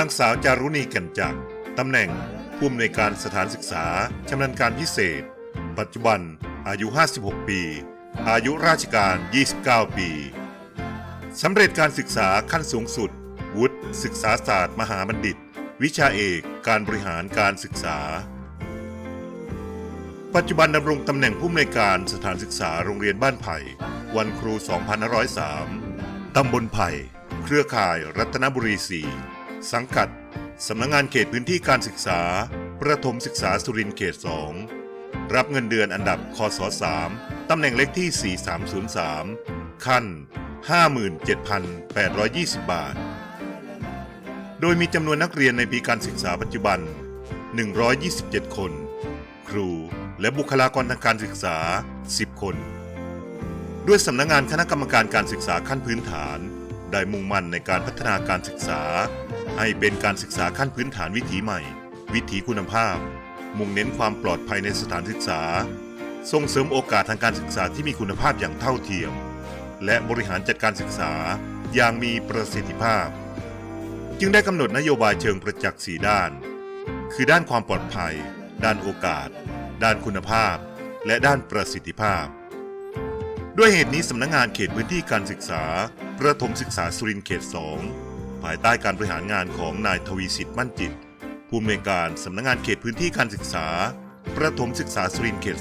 นางสาวจารุณีแก่นจักรตำแหน่งผู้อำนวยการสถานศึกษาชำนาญการพิเศษ ปัจจุบันอายุ 56 ปี อายุราชการ 29 ปีสำเร็จการศึกษาขั้นสูงสุด วุฒิศึกษาศาสตร์มหาบัณฑิต วิชาเอกการบริหารการศึกษา ปัจจุบันดำรงตำแหน่งผู้อำนวยการสถานศึกษาโรงเรียนบ้านไผ่ วันครู 2503ตำบลไผ่ เครือข่ายรัตนบุรี4 สังกัด สำนักงงานเขตพื้นที่การศึกษา ประถมศึกษาสุรินทร์เขต 2 รับเงินเดือนอันดับคศ3ตำแหน่งเลขที่ 4303 ขั้น 57,820 บาท โดยมีจำนวนนักเรียนในปีการศึกษาปัจจุบัน 127 คน ครูและบุคลากรทางการศึกษา 10 คน ด้วยสำนักงงานคณะกรรมการการศึกษาขั้นพื้นฐาน ได้มุ่งมั่นในการพัฒนาการศึกษา ให้เป็นการศึกษาขั้นพื้นฐานวิถีใหม่ วิถีคุณภาพ มุ่งเน้นความปลอดภัยในสถานศึกษา ส่งเสริมโอกาสทางการศึกษาที่มีคุณภาพอย่างเท่าเทียม และบริหารจัดการศึกษาอย่างมีประสิทธิภาพ จึงได้กำหนดนโยบายเชิงประจักษ์สีด้าน คือด้านความปลอดภัย ด้านโอกาส ด้านคุณภาพ และด้านประสิทธิภาพ ด้วยเหตุนี้สำนักงงานเขตพื้นที่การศึกษา ประถมศึกษาสุรินเขต 2 ภายใต้การบริหารงานของนายทวีสิทธิ์มั่นจิต ผู้อำนวยการสำนักงงานเขตพื้นที่การศึกษา ประถมศึกษาสุรินเขต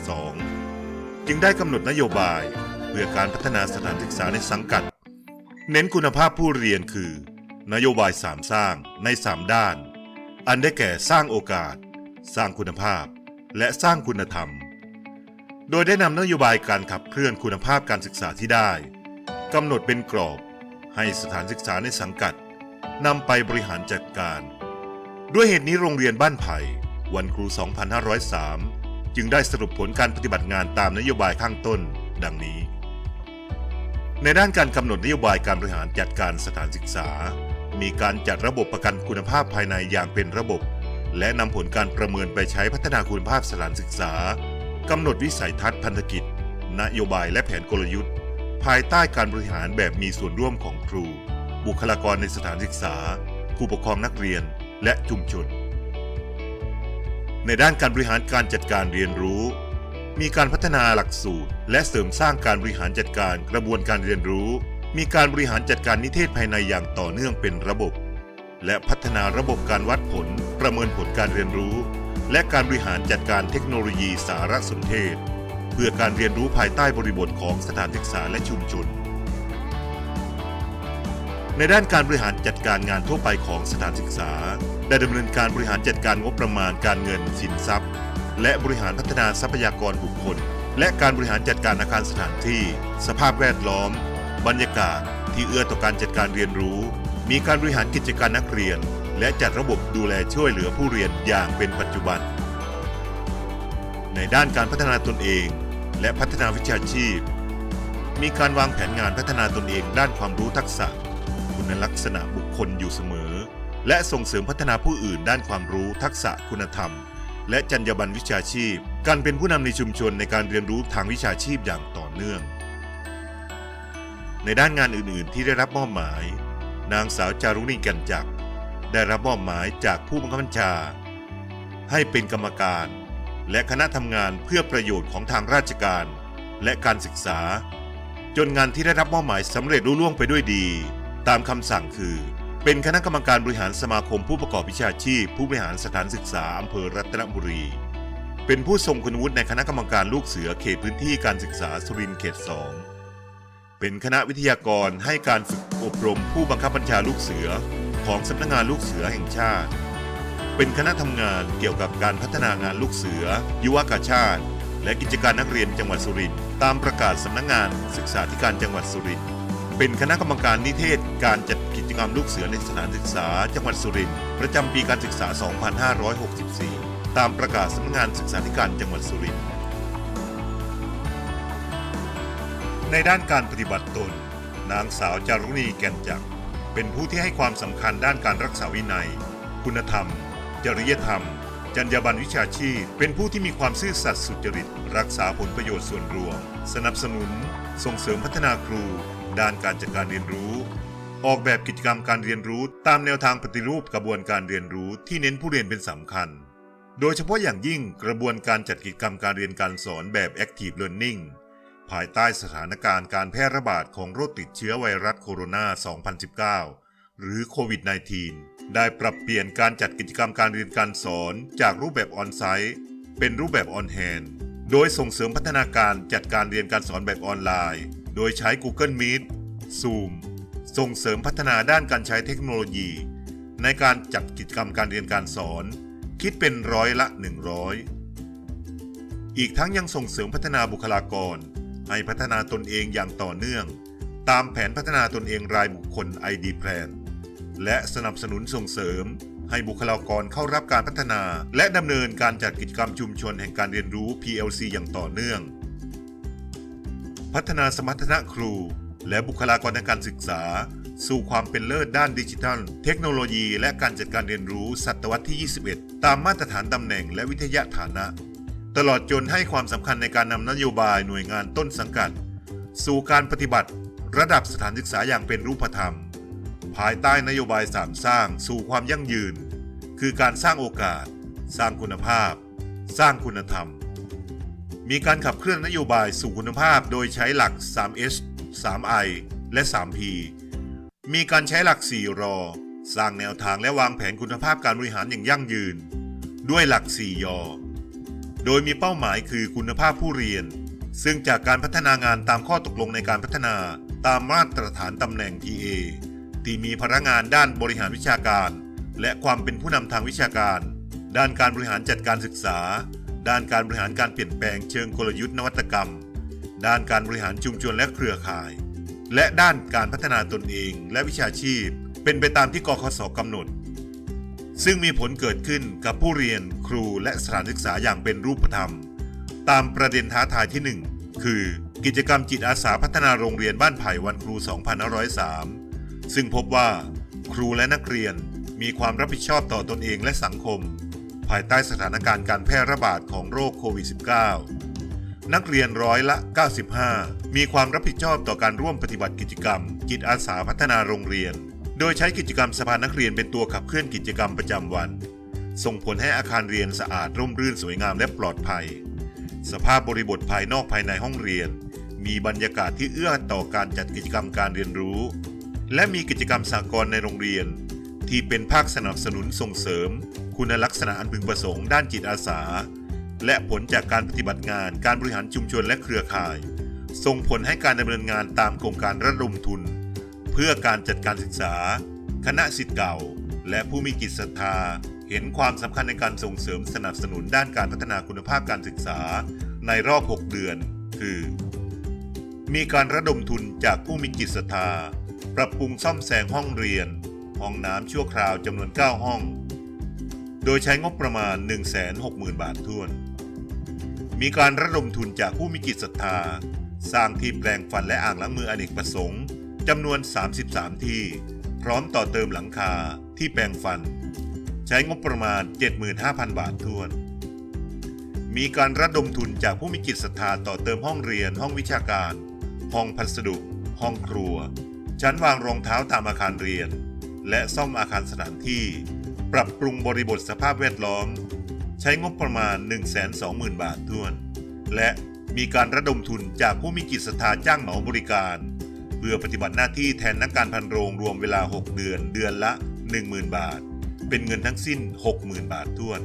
2 จึงได้กำหนดนโยบาย เพื่อการพัฒนาสถานศึกษาในสังกัด เน้นคุณภาพผู้เรียนคือ นโยบายสามสร้างใน 3 ด้าน อันได้แก่สร้างโอกาส สร้างคุณภาพ และสร้างคุณธรรมโดยได้นำนโยบายการขับเคลื่อนคุณภาพการศึกษาที่ได้กำหนดเป็นกรอบ ให้สถานศึกษาในสังกัดนำไปบริหารจัดการ ด้วยเหตุนี้โรงเรียนบ้านไผ่วันครู 2503 จึงได้สรุปผลการปฏิบัติงานตามนโยบายข้างต้น ดังนี้ ในด้านการกำหนดนโยบายการบริหารจัดการสถานศึกษา มีการจัดระบบประกันคุณภาพภายในอย่างเป็นระบบ และนำผลการประเมินไปใช้พัฒนาคุณภาพสถานศึกษากำหนดวิสัยทัศน์พันธกิจ นโยบายและแผนกลยุทธ์ ภายใต้การบริหารแบบมีส่วนร่วมของครู บุคลากรในสถานศึกษา ผู้ปกครองนักเรียนและชุมชน ในด้านการบริหารการจัดการเรียนรู้ มีการพัฒนาหลักสูตร และเสริมสร้างการบริหารจัดการกระบวนการเรียนรู้ มีการบริหารจัดการนิเทศภายในอย่างต่อเนื่องเป็นระบบ และพัฒนาระบบการวัดผล ประเมินผลการเรียนรู้ และการบริหารจัดการเทคโนโลยีสารสนเทศ พื่อการเรียนรู้ภายใต้บริบทของสถานศึกษาและชุมชน ในด้านการบริหารจัดการงานทั่วไปของสถานศึกษา ได้ดำเนินการบริหารจัดการงบประมาณการเงินสินทรัพย์ และบริหารพัฒนาทรัพยากรบุคคล และการบริหารจัดการอาคารสถานที่ สภาพแวดล้อม บรรยากาศ ที่เอื้อต่อการจัดการเรียนรู้ มีการบริหารกิจการนักเรียน และจัดระบบดูแลช่วยเหลือผู้เรียนอย่างเป็นปัจจุบันในด้านการพัฒนาตนเอง และพัฒนาวิชาชีพ มีการวางแผนงานพัฒนาตนเองด้านความรู้ทักษะ คุณลักษณะบุคคลอยู่เสมอ และส่งเสริมพัฒนาผู้อื่นด้านความรู้ทักษะคุณธรรม และจรรยาบรรณวิชาชีพ การเป็นผู้นำในชุมชนในการเรียนรู้ทางวิชาชีพอย่างต่อเนื่อง ในด้านงานอื่นๆ ที่ได้รับมอบหมาย นางสาวจารุณีกันจักได้รับมอบหมายจากผู้บังคับบัญชา ให้เป็นกรรมการ และคณะทำงานเพื่อประโยชน์ของทางราชการ และการศึกษา จนงานที่ได้รับมอบหมายสำเร็จรุ่ล่วงไปด้วยดี ตามคำสั่งคือ เป็นคณะกรรมการบริหารสมาคมผู้ประกอบวิชาชีพ ผู้บริหารสถานศึกษาอำเภอรัตนบุรี เป็นผู้ทรงคุณวุฒิในคณะกรรมการลูกเสือเขตพื้นที่การศึกษาสุรินทร์เขต2เป็นคณะวิทยากรให้การฝึกอบรมผู้บังคับบัญชาลูกเสือของสำนักงานลูกเสือแห่งชาติ เป็นคณะทำงานเกี่ยวกับการพัฒนางานลูกเสือ ยุวกาชาติ และกิจการนักเรียนจังหวัดสุรินทร์ตามประกาศสำนักงานศึกษาธิการจังหวัดสุรินทร์เป็นคณะกรรมการนิเทศการจัดกิจกรรมลูกเสือในสถานศึกษาจังหวัดสุรินทร์ประจำปีการศึกษา 2564 ตามประกาศสำนักงานศึกษาธิการจังหวัดสุรินทร์ในด้านการปฏิบัติตน นางสาวจารุณีแก่นจักรเป็นผู้ที่ให้ความสำคัญด้านการรักษาวินัย คุณธรรม จริยธรรม จรรยาบรรณวิชาชีพ เป็นผู้ที่มีความซื่อสัตย์สุจริต รักษาผลประโยชน์ส่วนรวม สนับสนุน ส่งเสริมพัฒนาครู ด้านการจัดการเรียนรู้ ออกแบบกิจกรรมการเรียนรู้ ตามแนวทางปฏิรูปกระบวนการเรียนรู้ที่เน้นผู้เรียนเป็นสำคัญ โดยเฉพาะอย่างยิ่งกระบวนการจัดกิจกรรมการเรียนการสอนแบบ Active Learning ภายใต้สถานการณ์การแพร่ระบาดของโรคติดเชื้อไวรัสโคโรนา 2019 หรือโควิด -19 ได้ปรับเปลี่ยนการจัดกิจกรรมการเรียนการสอนจากรูปแบบออนไซต์ เป็นรูปแบบออนแฮนโดยส่งเสริมพัฒนาการจัดการเรียนการสอนแบบออนไลน์ โดยใช้ Google Meet Zoom ส่งเสริมพัฒนาด้านการใช้เทคโนโลยี ในการจัดกิจกรรมการเรียนการสอน คิดเป็นร้อยละ 100 อีกทั้งยังส่งเสริมพัฒนาบุคลากร ให้พัฒนาตนเองอย่างต่อเนื่อง ตามแผนพัฒนาตนเองรายบุคคล ID Plan และสนับสนุนส่งเสริม ให้บุคลากรเข้ารับการพัฒนา และดำเนินการจัดกิจกรรมชุมชนแห่งการเรียนรู้ PLC อย่างต่อเนื่อง พัฒนาสมรรถนะครู และบุคลากรทางการศึกษา สู่ความเป็นเลิศด้านดิจิทัล เทคโนโลยี และการจัดการเรียนรู้ศตวรรษที่ 21 ตามมาตรฐานตำแหน่งและวิทยาฐานะ ตลอดจนให้ความสำคัญในการนำนโยบายหน่วยงานต้นสังกัด สู่การปฏิบัติระดับสถานศึกษาอย่างเป็นรูปธรรม ภายใต้นโยบายสามสร้างสู่ความยั่งยืน คือการสร้างโอกาส สร้างคุณภาพ สร้างคุณธรรม มีการขับเคลื่อนนโยบายสู่คุณภาพโดยใช้หลัก 3S 3I และ 3P มีการใช้หลัก 4 รอ สร้างแนวทางและวางแผนคุณภาพการบริหารอย่างยั่งยืน ด้วยหลัก 4 ยอ โดยมีเป้าหมายคือคุณภาพผู้เรียน ซึ่งจากการพัฒนางานตามข้อตกลงในการพัฒนาตามมาตรฐานตำแหน่ง TA ที่มีพนักงานด้านบริหารวิชาการ และความเป็นผู้นำทางวิชาการ ด้านการบริหารจัดการศึกษา ด้านการบริหารการเปลี่ยนแปลงเชิงกลยุทธ์นวัตกรรม ด้านการบริหารชุมชนและเครือข่าย และด้านการพัฒนาตนเองและวิชาชีพ เป็นไปตามที่กคสกำหนด ซึ่งมีผลเกิดขึ้นกับผู้เรียนครูและสถานศึกษาอย่างเป็นรูปธรรม ตามประเด็นท้าทายที่ 1 คือกิจกรรมจิตอาสาพัฒนาโรงเรียนบ้านไผ่วันครู 2503 ซึ่งพบว่าครูและนักเรียนมีความรับผิดชอบต่อตนเองและสังคม ภายใต้สถานการณ์การแพร่ระบาดของโรคโควิด -19 นักเรียนร้อยละ 95 มีความรับผิดชอบต่อการร่วมปฏิบัติกิจกรรม จิตอาสาพัฒนาโรงเรียน โดยใช้กิจกรรมสภานักเรียนเป็นตัวขับเคลื่อนกิจกรรมประจำวัน ส่งผลให้อาคารเรียนสะอาดร่มรื่นสวยงามและปลอดภัย สภาพบริบทภายนอกภายในห้องเรียน มีบรรยากาศที่เอื้อต่อการจัดกิจกรรมการเรียนรู้ และมีกิจกรรมสากลในโรงเรียน ที่เป็นภาคสนับสนุนส่งเสริม คุณลักษณะอันพึงประสงค์ด้านจิตอาสา และผลจากการปฏิบัติงานการบริหารชุมชนและเครือข่าย ส่งผลให้การดำเนินงานตามโครงการระดมทุน เพื่อการจัดการศึกษา คณะสิทธิ์เก่า และผู้มีจิตศรัทธา เห็นความสำคัญในการส่งเสริมสนับสนุนด้านการพัฒนาคุณภาพการศึกษา ในรอบ 6 เดือน คือ มีการระดมทุนจากผู้มีจิตศรัทธา ปรับปรุงซ่อมแซมห้องเรียน ห้องน้ำชั่วคราวจำนวน 9 ห้อง โดยใช้งบประมาณ 160,000 บาทท้วน มีการระดมทุนจากผู้มีจิตศรัทธา สร้างที่แปลงฟันและอ่างล้างมืออเนกประสงค์จำนวน 33 ที่ พร้อมต่อเติมหลังคาที่แปลงฟัน ใช้งบประมาณ 75,000 บาทท้วนมีการระดมทุนจากผู้มีจิตศรัทธาต่อเติมห้องเรียน ห้องวิชาการ ห้องพัสดุ ห้องครัว ชั้นวางรองเท้าตามอาคารเรียน และซ่อมอาคารสถานที่ ปรับปรุงบริบทสภาพแวดล้อม ใช้งบประมาณ 120,000 บาทท้วน และมีการระดมทุนจากผู้มีจิตศรัทธาจ้างเหมาบริการ เพื่อปฏิบัติหน้าที่แทนนักการพันโรงรวมเวลา 6 เดือน เดือนละ 10,000 บาท เป็นเงินทั้งสิ้น 60,000 บาทท้วน